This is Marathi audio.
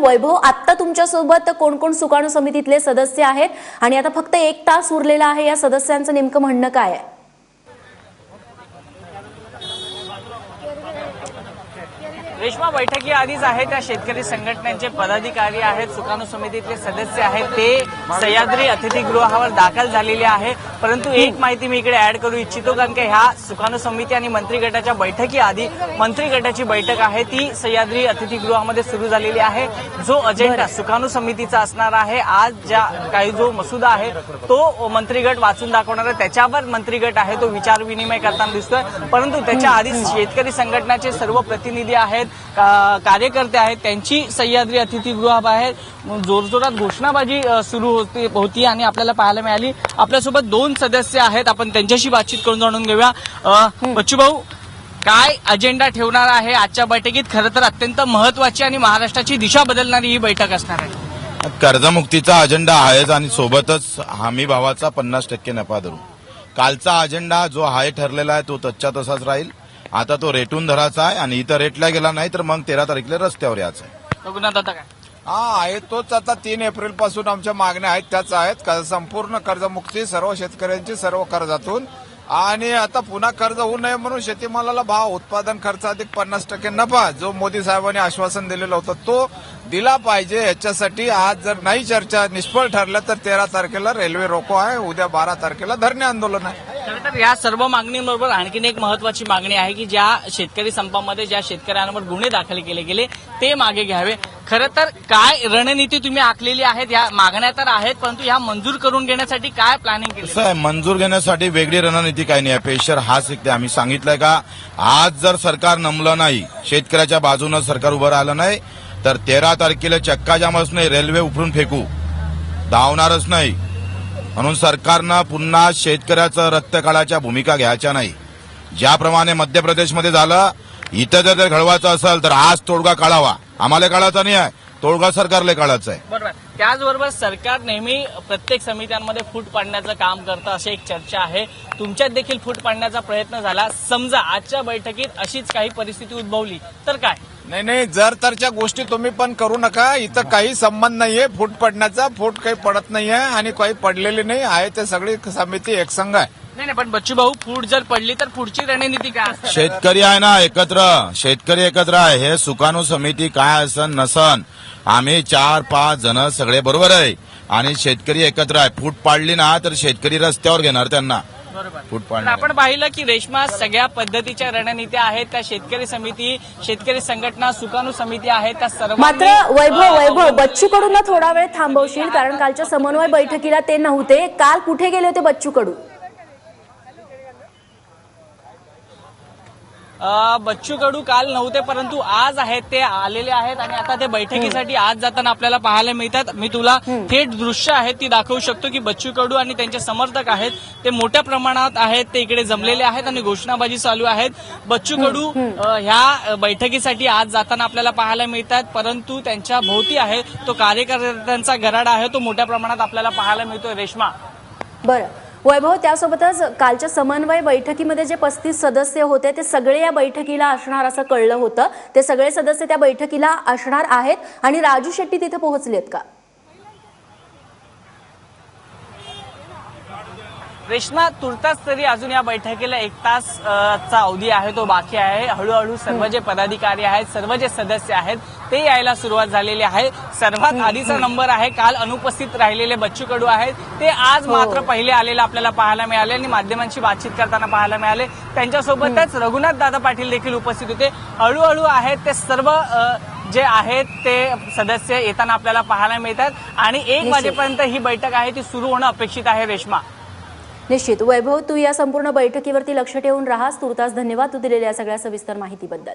वैभव आत्ता तुमच्यासोबत कोण कोण सुकाणू समितीतले सदस्य आहेत? आणि आता फक्त एक तास उरलेला आहे. या सदस्यांचं नेमकं म्हणणं काय आहे? रेश्मा बैठकी आधीच आहे त्या शेतकरी संघटनेचे पदाधिकारी आहेत सुकाणू समितीतले सदस्य आहेत. ते सह्याद्री अतिथीगृहावर दाखल झालेले आहे. परंतु एक माहिती मी इकडे ऍड करू इच्छितो कारण की ह्या सुकाणू समिती आणि मंत्री गटाच्या बैठकी आधी मंत्री गटाची बैठक आहे. ती सह्याद्री अतिथीगृहामध्ये सुरू झालेली आहे. जो अजेंडा सुकाणू समितीचा असणार आहे आज ज्या काही जो मसुदा आहे तो मंत्री गट वाचून दाखवणार आहे. त्याच्यावर मंत्री गट आहे तो विचार विनिमय करताना दिसतोय. परंतु त्याच्या आधी शेतकरी संघटनाचे सर्व प्रतिनिधी आहेत कार्यकर्ते आहेत त्यांची सह्याद्री अतिथीगृहाबाहेर जोरजोरात घोषणाबाजी सुरू होती होती आणि आपल्याला पाहायला मिळाली. आपल्यासोबत दोन सदस्य आहेत. आपण त्यांच्याशी बातचीत करून जाणून घेऊया. बच्चू भाऊ काय अजेंडा ठेवणार आहे आजच्या बैठकीत? खरं तर अत्यंत महत्वाची आणि महाराष्ट्राची दिशा बदलणारी ही बैठक असणार आहे. कर्जमुक्तीचा अजेंडा आहेच आणि सोबतच हमी भावाचा पन्नास टक्के नफा धरू कालचा अजेंडा जो आहे ठरलेला आहे तो तच्चा तसाच राहील. आता तो रेटून धराचा आहे आणि इथं रेटला गेला नाही तर मग तेरा तारखेला रस्त्यावर यायचं. आहे रघुनाथ आता काय? हा आहे तोच आता तीन एप्रिलपासून आमच्या मागण्या आहेत त्याच आहेत. संपूर्ण कर्जमुक्ती सर्व शेतकऱ्यांची सर्व कर्जातून. आणि आता पुन्हा कर्ज होऊ नये म्हणून शेतीमालाला भाव उत्पादन खर्च अधिक पन्नास टक्के नफा जो मोदी साहेबांनी आश्वासन दिलेलं होतं तो दिला पाहिजे. याच्यासाठी आज जर नाही चर्चा निष्फळ ठरल्या तर तेरा तारखेला रेल्वे रोको आहे उद्या बारा तारखेला धरणे आंदोलन आहे. तर या सर्व मागणींबरोबर आणखीन एक महत्वाची मागणी आहे की ज्या शेतकरी संपामध्ये ज्या शेतकऱ्यांवर गुन्हे दाखल केले गेले ते मागे घ्यावे. खरं तर काय रणनीती तुम्ही आखलेली आहेत या मागण्या तर आहेत परंतु ह्या मंजूर करून घेण्यासाठी काय प्लॅनिंग केली? कसं आहे मंजूर घेण्यासाठी वेगळी रणनीती काही नाही आहे. पेशर हाच शिकते आम्ही सांगितलंय का आज जर सरकार नमलं नाही शेतकऱ्याच्या बाजूनं सरकार उभं राहिलं नाही तर तेरा तारखेला चक्काजामच नाही रेल्वे उफरून फेकू. धावणारच नाही. म्हणून सरकारनं पुन्हा शेतकऱ्याचं रक्त काळाच्या भूमिका घ्यायच्या नाही. ज्याप्रमाणे मध्य प्रदेशमध्ये झालं इथं जर घडवायचं असेल तर आज तोडगा काढावा. आम्हाला काढायचा नाही आहे. तोडगा सरकारला काढायचा आहे. त्याचबरोबर सरकार नेहमी प्रत्येक समित्यांमध्ये फूट पाडण्याचं काम करतं अशी एक चर्चा आहे. तुमच्यात देखील फूट पाडण्याचा प्रयत्न झाला. समजा आजच्या बैठकीत अशीच काही परिस्थिती उद्भवली तर काय? नाही नाही जर तरच्या गोष्टी तुम्ही पण करू नका. इथं काही संबंध नाहीये. फूट पडण्याचा फूट काही पडत नाहीये आणि काही पडलेली नाही. आहे ते सगळी समिती एकसंघ आहे. नाही नाही पण बच्चू भाऊ फूट जर पडली तर पुढची रणनीती काय असणार? शेतकरी आहे ना एकत्र. शेतकरी एकत्र आहे. हे सुकाणू समिती काय असन नसन. आम्ही चार पाच जण सगळे बरोबर आहे. आणि शेतकरी एकत्र आहे. फूट पाडली ना तर शेतकरी रस्त्यावर घेणार त्यांना. बरोबर. फूट पण पाडणार आपण पाहिलं की रेशमा सगळ्या पद्धतीच्या रणनीत्या आहेत. त्या शेतकरी समिती शेतकरी संघटना सुकाणू समिती आहेत. त्या सर्व मात्र वैभव वैभव बच्चू कडून थोडा वेळ थांबवशील कारण कालच्या समन्वय बैठकीला ते नव्हते. काल कुठे गेले होते बच्चू कडू बच्चू कडू काल नव्हते परंतु आज आहेत ते आलेले आहेत आणि आता ते बैठकीसाठी आज जाताना आपल्याला पाहायला मिळतात. मी तुला थेट दृश्य आहेत ती दाखवू शकतो की बच्चू कडू आणि त्यांचे समर्थक आहेत. ते मोठ्या प्रमाणात आहेत ते इकडे जमलेले आहेत आणि घोषणाबाजी चालू आहेत. बच्चू कडू ह्या बैठकीसाठी आज जाताना आपल्याला पाहायला मिळतात परंतु त्यांच्या भोवती आहे तो कार्यकर्त्यांचा गराडा आहे तो मोठ्या प्रमाणात आपल्याला पाहायला मिळतोय. रेश्मा. बरं. वैभव त्यासोबतच कालच्या समन्वय बैठकीमध्ये जे पस्तीस सदस्य होते ते सगळे या बैठकीला असणार असं कळलं होतं. ते सगळे सदस्य त्या बैठकीला असणार आहेत. आणि राजू शेट्टी तिथे पोहोचलेत का? रेश्मा तुर्तास तरी अजून या बैठकीला एक तास चा अवधी आहे तो बाकी आहे. हळूहळू सर्व जे पदाधिकारी आहेत सर्व जे सदस्य आहेत ते यायला सुरुवात झालेली आहे. सर्वात आधीचा नंबर आहे काल अनुपस्थित राहिलेले बच्चू कडू आहेत. ते आज मात्र पहिले आलेले आपल्याला पाहायला मिळाले आणि माध्यमांशी बातचीत करताना पाहायला मिळाले. त्यांच्यासोबतच रघुनाथ दादा पाटील देखील उपस्थित होते. हळूहळू आहेत ते सर्व जे आहेत ते सदस्य येताना आपल्याला पाहायला मिळतात. आणि एक वाजेपर्यंत ही बैठक आहे ती सुरू होणं अपेक्षित आहे रेश्मा. निश्चित. वैभव तू या संपूर्ण बैठकीवरती लक्ष ठेवून राहास. तुर्तास धन्यवाद तू दिलेल्या सगळ्या सविस्तर माहितीबद्दल.